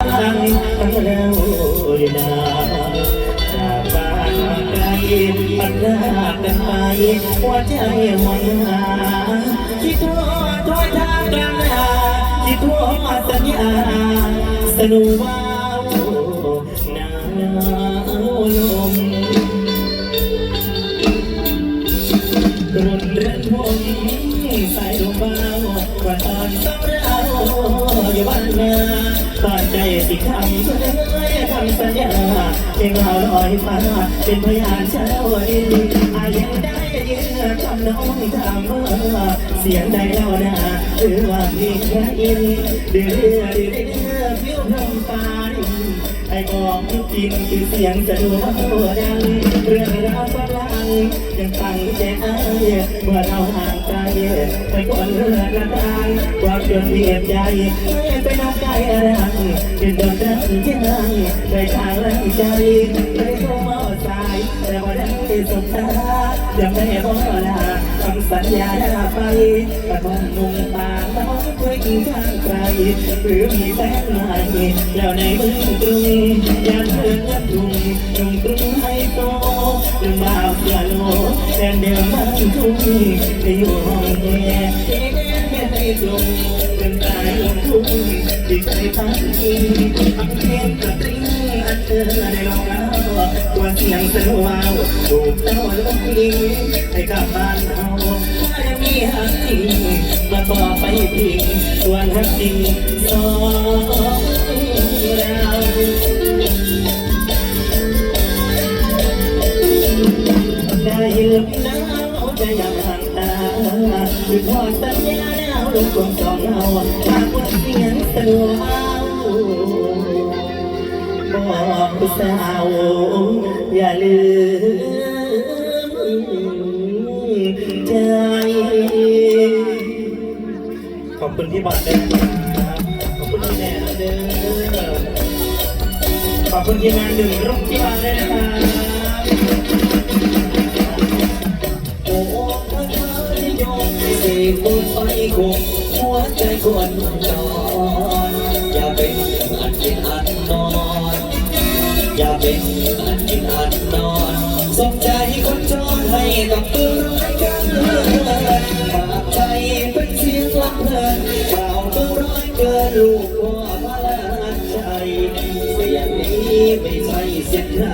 ทั้งเราอยู่นาจากบ้านมาไกลปัดลากันไปหัวใจมันหาคิดทั่วทั่วทางกันหาคิดทั่วมาสัญญาสนุกว่าวนา งเราลอยฟ้าเป็นพยานเช้าวันอายังได้ยินคำน้องถามว่าเสียงใดเล่านาหรือว่าเพลงแค่อินเดือดเดือดเดือดฟิวลมฟ้าไอ้บอกจริงคือเสียงสะดวกดังเรื่องราวฝรั่งยังฟังใจอายเมื่อเราห่าง ไปก่อนเรือละทางความจนเบียดใจไม่ไปน้ำใจรังเป็นโดนรักยังไปทางแรงใจไม่ได้โทรมาสายแต่ว่าได้สบตายังไม่บอกลาคำสัญญาหน้าไปแต่ต้องนุ่งปากน้องเคยกินข้างใครหรือมีแฟนใหม่แล้วในเมืองกรุงยากเดินยับทุ่งนุ่งกรุงให้โตเรื่องบ่าวเสียโล แดนเดิมบ้านทุ่งไปอยู่ห้องแอร์เอ๊ะไม่ให้ตรงเดินตายลงทุ่ที่ใจพักกินอังเทนกระติ้งอันเธอได้ลองแล้วตัวเสียงสนุวาวถูกเต้าลงดิงให้กลับบ้านเฮาไม่มีหักจริงมาต่อไปพิงส่วนหักจริงสอง หากว่าเสียงสะดวกบอกสาวอย่าลืมใจ ขอบคุณที่บอกเด้อครับขอบคุณที่แน่เด้อขอบคุณทีมงานหนึ่งรุ่งที่มาด้วยนะครับ ควรนอนอย่าเป็นอันกินอันนอนอย่าเป็นอันกินอันนอนสมใจคนจรให้กับตัวร้ายกันฝากใจเป็นเสียงลำเพลินข่าวตัวร้ายเกินลูกพ่อพลานใจเสียงนี้ไม่ใช่เสียงใคร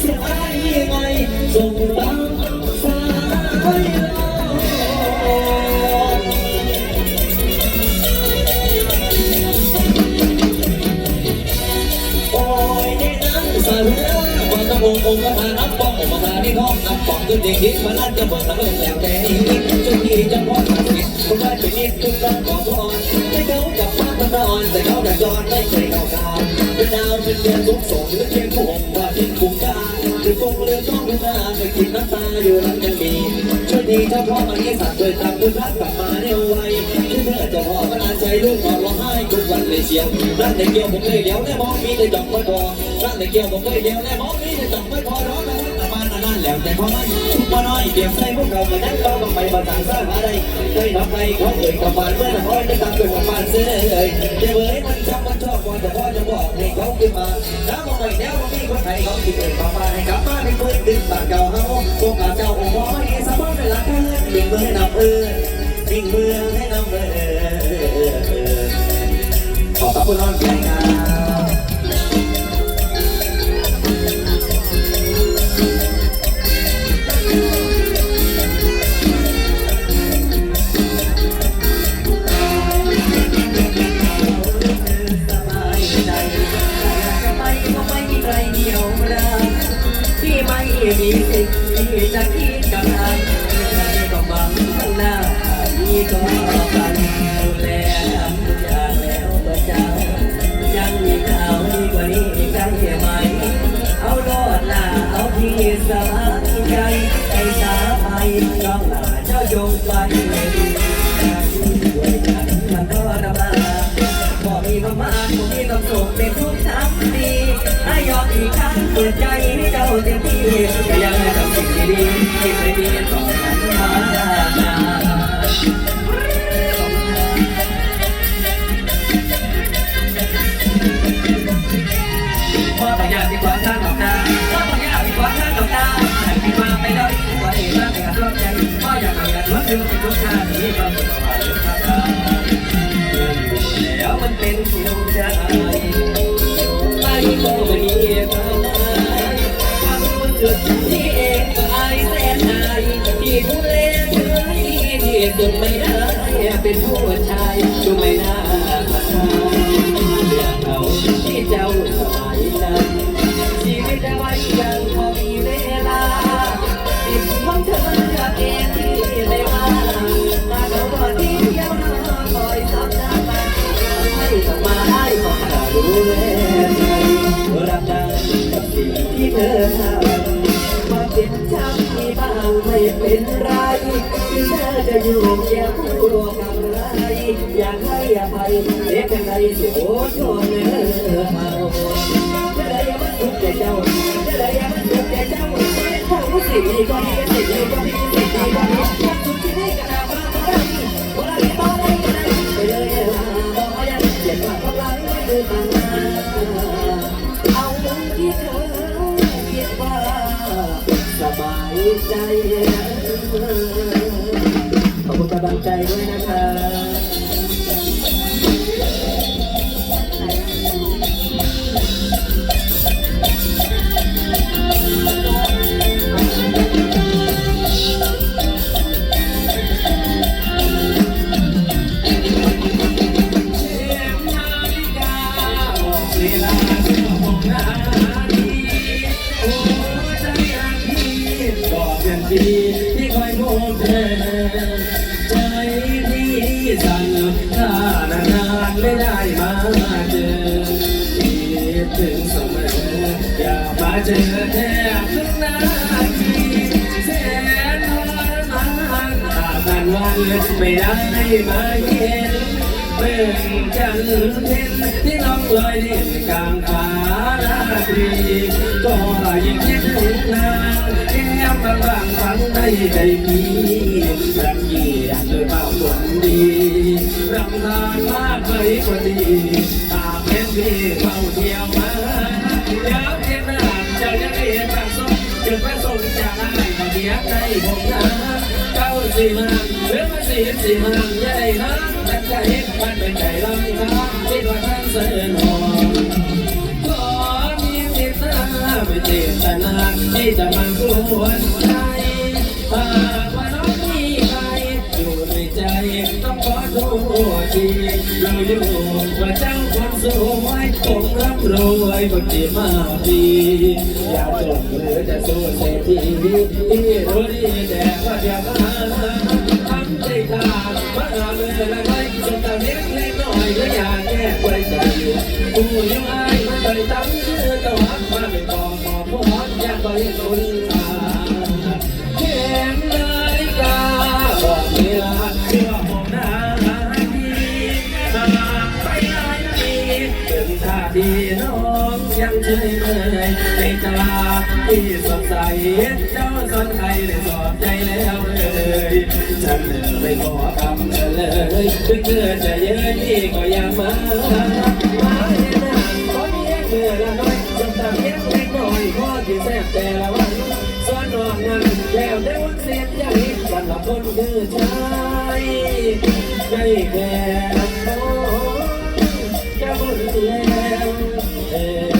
เสียงไอ้ไงส่งตา งองค์ประธานอัปปององค์ประธานนี่ท้องอัปปองขึ้นเด็กนิดมาลั่นจะบิดสำเร็จแล้วแต่นี่จนที่จะพอขาดสิคนได้ไปนิดทุกต้องขอพรให้เขากับมาพนอนแต่เขาแต่จอนไม่เคยเข้าทางเป็นดาวเป็นเดือนทุกสองหรือเพียงผู้องว่าทิ้งคุ้มค่าหรือกงเรือต้องดูหน้าไปกินน้ำตาอยู่นั้นยังมีช่วยดีเฉพาะอันนี้สัตว์ด้วยตามคุณรักกลับมาเร็วไวที่เธอจะพอพนาใจลูกนอนร้องไห้ทุกวันเลยเชียวรักแต่เกี่ยวผมเลยเดี๋ยวแน่มองมีแต่ดอกไม้พอรักแต่เกี่ยวผมเลยเดี๋ยวแน่มองมีแต่ แล้วแต่พอไม่ทุกมาน้อยเก็บใส่พวกเรามานั่งเราต้องไปมาต่างสร้างอะไรเคยทำไงเขาเอ่ยกับบ้านเมื่อแต่พ่อจะตามเกิดกับบ้านเสียเลยเดี๋ยวเอ้ยมันจำมันชอบก่อนแต่พ่อจะบอกให้เขาขึ้นมาน้ำมองไปแล้วมีคนไทยเขาคิดเอ่ยกับบ้านให้กลับบ้านให้เพื่อนดึงบ้านเก่าเฮาพวกเจ้าองค์พ่อให้สบายในหลักเพื่อนดึงมือให้นำเพื่อนดึงมือให้นำเพื่อขอบคุณน้องเพลง ก็กันดูแลทุกอย่างแล้วก็เจ้ายังมีข่าวดีกว่านี้อีกได้ไหมเอาโลดหน้าเอาที่สบายใจไอ้สาไปน้องหน้าเจ้าจงไปเลยดีด้วยกันมันก็ระบาดพอมีประมาณผมมีความสุขเป็นทุกทั้งปีให้ยอมอีกครั้งเปิดใจให้เจ้าเต็มที่ยังให้ทำสิ่งดีๆที่เคยมีต่อกัน เป็นผู้ชายดูไม่น่ามาทายเรื่องเขาที่เจ้าสบายใจชีวิตจะไว้ยังพอมีเวลาติดของเธอเองที่ไม่ว่ามาเขาบอกที่เดียวนะคอยทำหน้าตาให้ต้องมาให้ของเราดูแลใจรับได้กับสิ่งที่เธอทำมาเป็นช้ำมีบ้างไม่เป็นไร จะอยู่อย่าพูดกับใครอยากให้อภัยเด็กยังไงสิโอชนเนื้อเอาจะได้ยังมันทุกข์ใจเจ้าจะได้ยังมันทุกข์ใจเจ้าถ้าผู้สิ่งนี้ก็ดีสิ่งนี้ก็ดีสิ่งนี้ก็ดีถ้าสุดที่นี่ก็น่าบ้าก็ได้ก็ได้ก็ได้ก็ได้ไปเลยบอกว่ายังเจ็บกว่ากำลังไม่ดูต่างน้าเอาที่เธอคิดว่าสบายใจำลังใจด้วยนะครับ ได้มาเจอคิดถึงเสมออยากมาเจอแทบทุกนาทีแสนทรมาหากวันวันไม่ได้มาเห็นเบิ่งจันทร์เพ็ญที่น้องลอยเด่นกลางฟ้าราตรีก็ยิ่งคิดถึงนางแก้มบางบางฝันในใจพี่รักยี่อยากเจอเบาคนดี รำคาญมากเลยคนดีตาเพ็นพี่เข้าเที่ยวมาอยากเห็นหน้าเจ้าจะได้เห็นจากสมจุดประสงค์จากอะไรก็เดียกในผมนะเก้าสี่มันหรือมาสี่สี่มันใหญ่นะแต่ใจมันเป็นใจลำคาคิดว่าท่านเสนอขอมีจิตนาไม่เจตนาที่จะมากวน ต้องขอโทษทีเราอยู่ว่าเจ้าคนสวยผมรับรวยคนที่มาดีอยากจนหรือจะสู้เศรษฐีที่รู้ดีแต่ว่าเดี๋ยวก็หาทำใจขาดมาหาเมื่อไรไม่จนตาเล็กเล็กน้อยก็อยากแก้ไว้ใจอยู่กูยัง ถึงท่าดีน้องยังเฉยเมยในตลาดที่สดใสเจ้าสนใครได้สอบใจแล้วเลยฉันไม่ขอคำเธอเลยถึงเธอจะเยอะที่ก็ยังมามาเห็นหน้าขอเพียงเมื่อละน้อยจนตาเพียงเล็กน้อยพ่อที่แซ่บแต่ละวันส่วนนอกนั้นแล้วได้วันเสียใจสำหรับคนคือชายไม่แค่โอ้จะบุญแล Oh.